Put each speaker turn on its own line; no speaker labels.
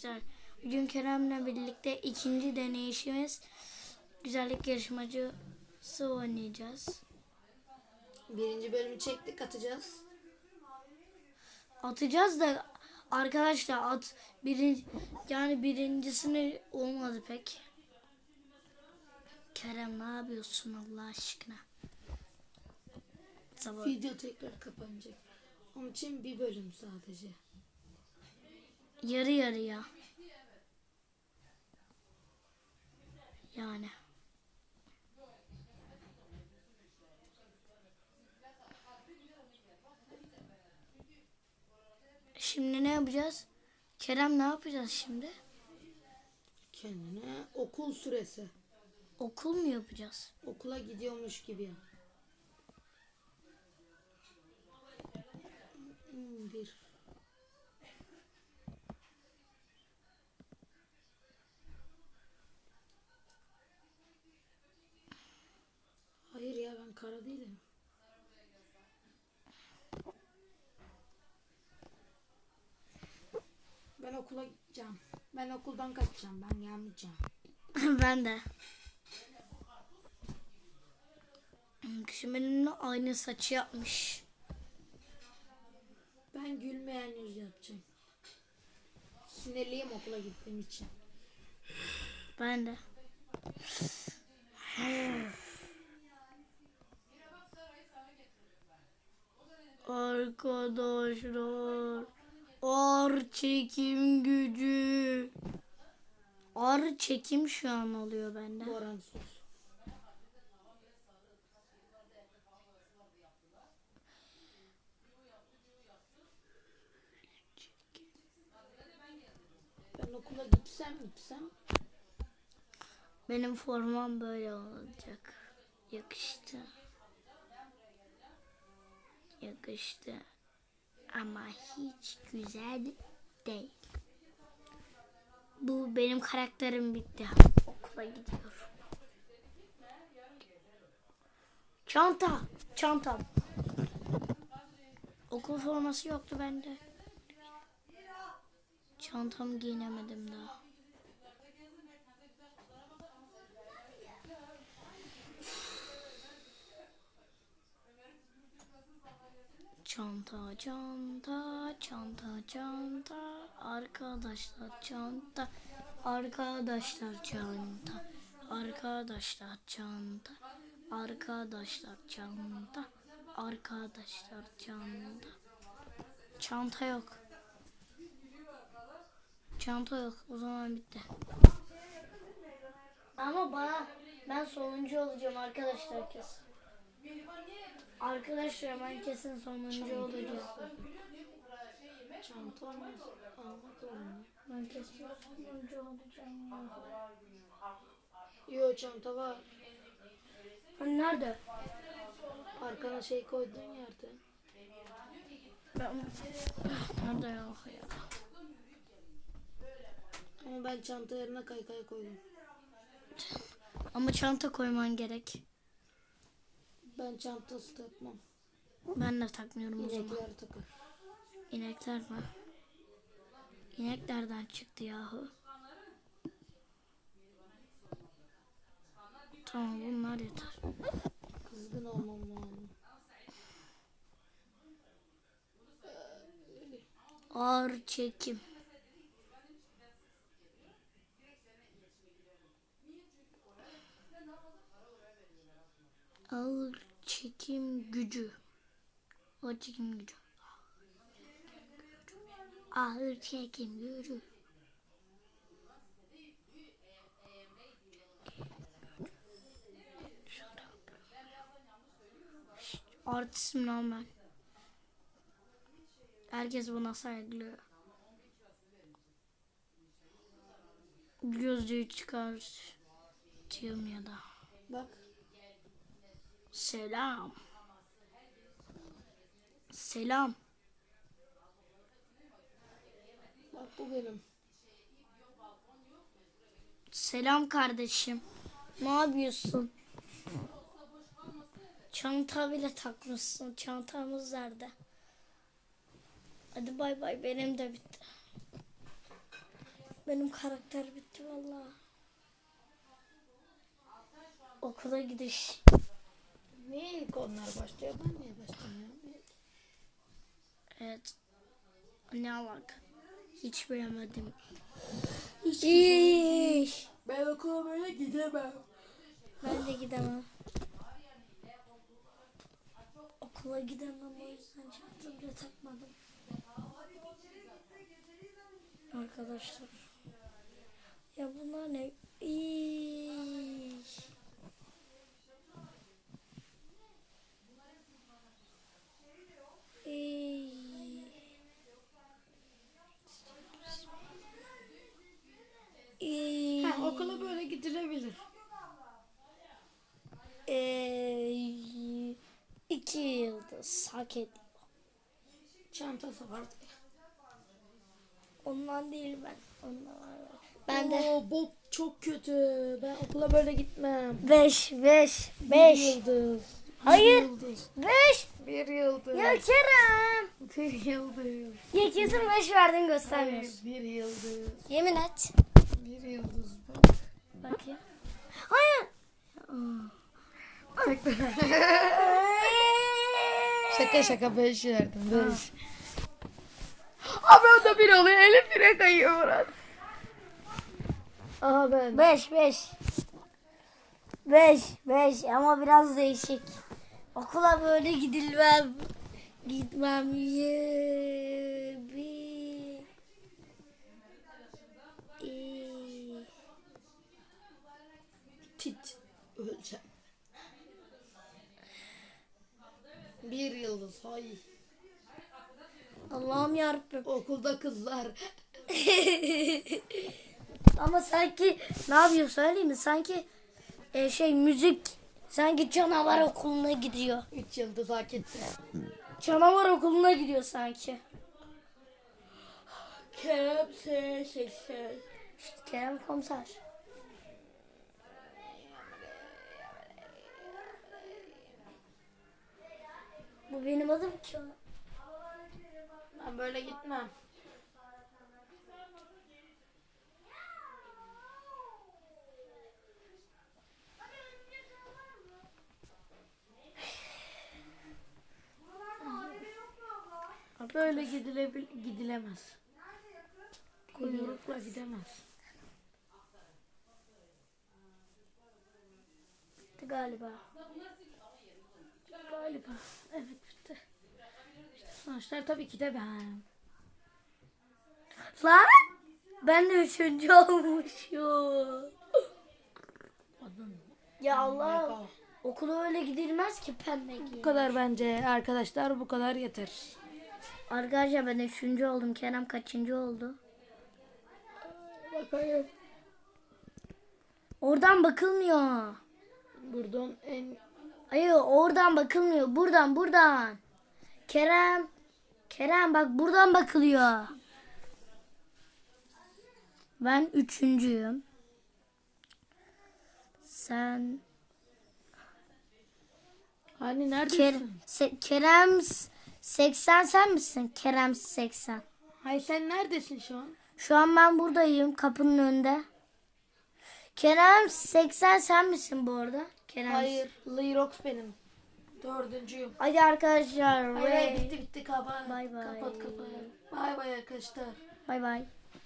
Arkadaşlar bugün Kerem'le birlikte ikinci deneyişimiz güzellik yarışmacısı oynayacağız.
Birinci bölümü çektik atacağız.
Atacağız da arkadaşlar at birin, yani birincisini olmadı pek. Kerem ne yapıyorsun Allah aşkına? Sabah
Video tekrar kapanacak. Onun için bir bölüm sadece.
Yarı yarıya. Yani. Şimdi ne yapacağız? Kerem ne yapacağız şimdi?
Kendine okul süresi.
Okul mu yapacağız?
Okula gidiyormuş gibi yap. Hmm, bir. Hayır ya ben kara değilim. Ben okula gideceğim. Ben okuldan kaçacağım. Ben gelmeyeceğim.
ben de. Kişi benimle aynı saçı yapmış.
Ben gülmeyen yüz yapacağım. Sinirliyim okula gittiğim için.
Ben de. Arkadaşlar ağır çekim gücü ağır çekim şu an oluyor bende.
Ben okula gitsem gitsem
Benim formam böyle olacak. Yakıştı. Yakıştı. Ama hiç güzel değil. Bu benim karakterim bitti. Okula gidiyorum. Çanta. Çantam. Okul forması yoktu bende. Çantamı giyinemedim daha. Çanta, çanta, çanta, çanta, arkadaşlar çanta, arkadaşlar çanta, arkadaşlar çanta, arkadaşlar çanta, arkadaşlar çanta. Çanta yok. Çanta yok. O zaman bitti. Ama bana ben sonuncu olacağım arkadaşlar kesin. Arkadaşlar ben kesin sonuncu olacağım.
çanta olmaz. Almak zorunda.
Ben kesin sonuncu olacağım.
Yo çanta var.
Hani nerede?
Arkana şey koyduğun yerde.
Ben... Nerede yok ya?
Ama ben çanta yerine kaykay koydum.
Ama çanta koyman gerek.
Ben çantası takmam.
Ben de takmıyorum o zaman.
İnekler takar.
İnekler mi? İnek nereden çıktı yahu? Tamam bunlar yeter.
Kızgın olmam lazım.
Ağır çekim. Ağır çekim gücü. Ağır çekim gücü. Ağır çekim gücü. Artistim lan ben. Herkes buna saygılıyor. Gözlüğü çıkartıyorum ya da.
Bak
Selam. Selam.
bak bu benim.
Selam kardeşim. Ne yapıyorsun? Çanta bile takmışsın. Çantamız nerede? Hadi bay bay benim de bitti. Benim karakter bitti valla. Okula gidiş.
Niye ilk onlar başlıyor? Ben niye başlamıyorum?
Evet. Ne alak? Hiç bilemedim. Hiç.
Ben okula böyle gidemem.
Ben de gidemem. Okula gidemem o yüzden çantamı bile takmadım. Arkadaşlar. Ya bunlar ne? İyi.
Okula böyle gidilebilir.
Ee, iki yıldız hak ediyor.
Çantası var.
Ondan değil ben. Ondan var. Ben de
Oo, bok çok kötü. Ben okula böyle gitmem.
5 5
Bir
5.
yıldız.
Hayır.
Bir yıldız.
5.
Bir yıldız.
Ya Kerem.
Bir yıldız.
Ya kesin 5 verdin
Hayır,
göstermiyorsun.
bir yıldız.
Yemin et.
Bir yıldız.
Bak ya. Hayır.
şaka şaka beş verdim. Beş. Abi o da bir oluyor. Elif bire kayıyor Murat. Aha ben.
5 5. 5 5 ama biraz değişik. Okula böyle gidilmem. Gitmem. Ye, bir. İyi.
Tit. Öleceğim. Hayır.
Allah'ım yarabbim.
Okulda kızlar.
Ama sanki ne yapıyor söyleyeyim mi? Sanki e, şey müzik sanki canavar okuluna gidiyor.
Üç yıldız hak etti.
Canavar okuluna gidiyor sanki.
Kerem S. 80.
İşte Kerem komiser. Bu benim adım ki.
Ben böyle gitmem. Böyle gidilebil gidilemez. Kuyrukla gidemez.
Bitti galiba.
Galiba. Evet sonuçlar tabii ki de ben.
Lan ben de üçüncü olmuşum. Ya Allah okula öyle gidilmez ki pembe
Bu
giyin.
kadar bence arkadaşlar bu kadar yeter.
Arkadaşlar ben üçüncü oldum. Kerem kaçıncı oldu?
Bakayım.
Oradan bakılmıyor.
Buradan en
Hayır oradan bakılmıyor. Buradan buradan. Kerem. Kerem bak buradan bakılıyor. Ben üçüncüyüm. Sen
hani neredesin?
Kerem, Kerem s- 80 sen misin? Kerem 80.
Hayır sen neredesin şu an?
Şu an ben buradayım kapının önünde. Kerem 80 sen misin bu arada? Kerem.
Hayır. Lirox benim. Dördüncüyüm.
Hadi arkadaşlar.
Hayır hayır bitti bitti kapat.
Bay bay.
Kapat kapat. Bay bay arkadaşlar.
Bay bay.